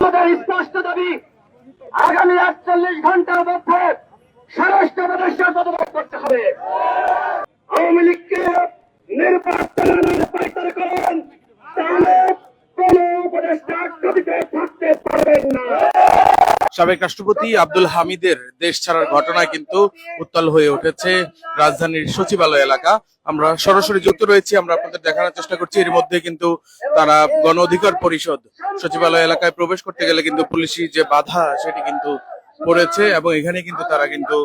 আমাদের স্পষ্ট দাবি, আগামী আটচল্লিশ ঘণ্টার মধ্যে স্বরাষ্ট্র উপদেষ্টার পদত্যাগ করতে হবে। আওয়ামী লীগকে নির্বাচনের সাবেক রাষ্ট্রপতি আব্দুল হামিদের দেশ ছাড়ার ঘটনায় কিন্তু উত্তাল হয়ে উঠেছে রাজধানীর সচিবালয় এলাকা। আমরা সরাসরি যুক্ত রয়েছি, আমরা আপনাদের দেখানোর চেষ্টা করছি। এর মধ্যে কিন্তু তারা গণ অধিকার পরিষদ সচিবালয় এলাকায় প্রবেশ করতে গেলে কিন্তু পুলিশি যে বাধা, সেটি কিন্তু পড়েছে এবং এখানে কিন্তু তারা কিন্তু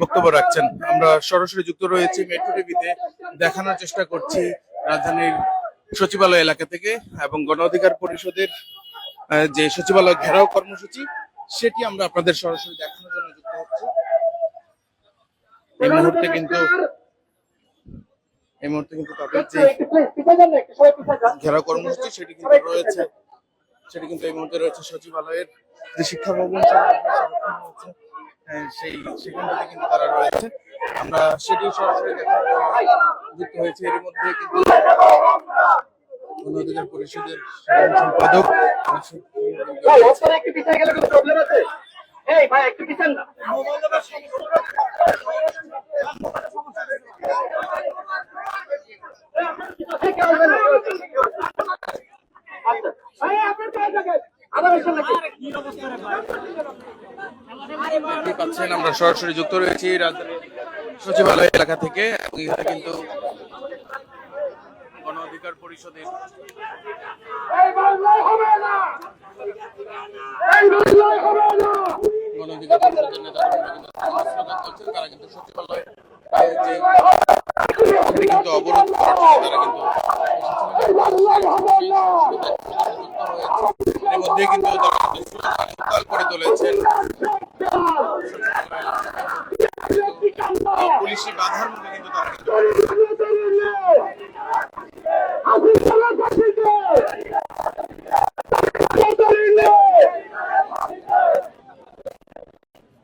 বক্তব্য রাখছেন। আমরা সরাসরি যুক্ত রয়েছি মেট্রো টিভিতে। দেখানোর চেষ্টা করছি রাজধানীর সচিবালয় এলাকা থেকে এবং গণ অধিকার পরিষদের যে সচিবালয় ঘেরাও কর্মসূচি সেটি আমরা আপনাদের সরাসরি দেখানোর জন্য যুক্ত হচ্ছি। এই মুহূর্তে কিন্তু এই মুহূর্তে কিন্তু তাদের যে ঘেরাও কর্মসূচি সেটি কিন্তু রয়েছে। সেটি কিন্তু এই মুহূর্তে রয়েছে সচিবালয়ের যে শিক্ষা ভবন হ্যাঁ, সেই সেখানটাতে কিন্তু তারা রয়েছে। আমরা সেটি সরাসরি দেখানোর জন্য যুক্ত হয়েছে। এর মধ্যে কিন্তু গণ অধিকার পরিষদের সম্পাদক। আচ্ছা। পাচ্ছেন আমরা সরাসরি যুক্ত রয়েছি রাজধানীর সচিবালয় এলাকা থেকে এবং এখানে কিন্তু গণ অধিকার পরিষদের এই বাংলায় হবে না! এই বাংলায় হবে না! গণ অধিকার পরিষদের নেতারা কিন্তু স্লোগান করছেন তারা কিন্তু সচিবালয় আহ, যে এখানে কিন্তু অবরোধ তারা কিন্তু এর মধ্যে কিন্তু তারা কিন্তু করে তুলেছেন পুলিশি বাধার মধ্যে কিন্তু তারা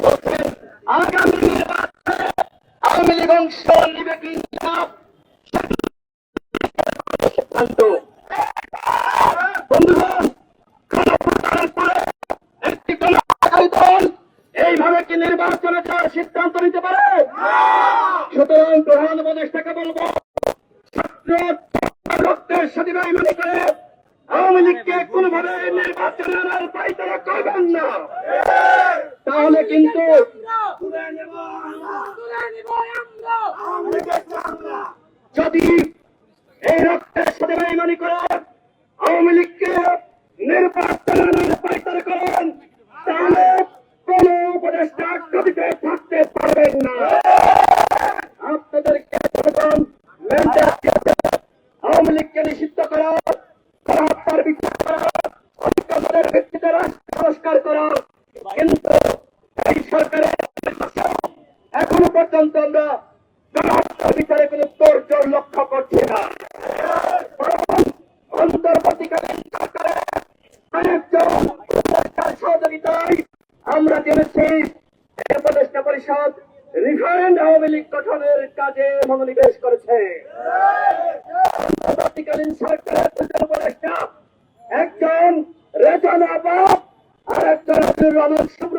বলছেন আগামী নির্বাচনে আওয়ামী লীগ অংশ নিবে কিনা সিদ্ধান্ত এইভাবে কি নির্বাচনে সিদ্ধান্ত নিতে পারে সুতরাং প্রধান উপদেষ্টাকে বলব আওয়ামী লীগকে কোনোভাবে নির্বাচনে আনার পাইতারা করবেন না। তাহলে কিন্তু যদি এই রক্তের সাথে বেইমানি করে, আওয়ামী লীগকে নির্বাচনে আনার পাইতারা করেন, তাহলে কোন উপদেষ্টা গতিতে থাকতে পারবেন না। আপনাদেরকে আওয়ামী লীগকে নিষিদ্ধ করা গণহত্যার বিচার করা ঐক্যমতের ভিত্তিতে রাষ্ট্র সংস্কার করা, কিন্তু সরকারের এখনও পর্যন্ত আমরা গণহত্যার বিচারে কোনো তোড়জোড় লক্ষ্য করছি না। মনোনিবেশ করেছে। অন্তর্বর্তীকালীন সরকারের একজন রেজানা বাপ আর একজন রহমান শুভ্র।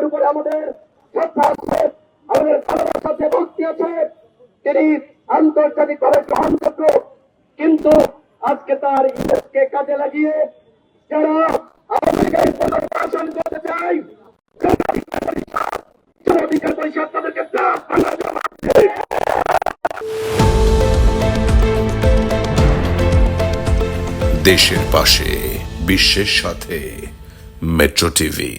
প্রধান উপরে আমাদের শ্রদ্ধা আছে সাথে ভক্তি আছে, তিনি আন্তর্জাতিকভাবে গ্রহণযোগ্য। কিন্তু আজকে তার ইমেজকে কাজে লাগিয়ে যারা লীগের পুনর্বাসন করতে অধিকার পরিষদ তাদেরকে দেশের পাশে, বিশ্বের সাথে, মেট্রো টিভি।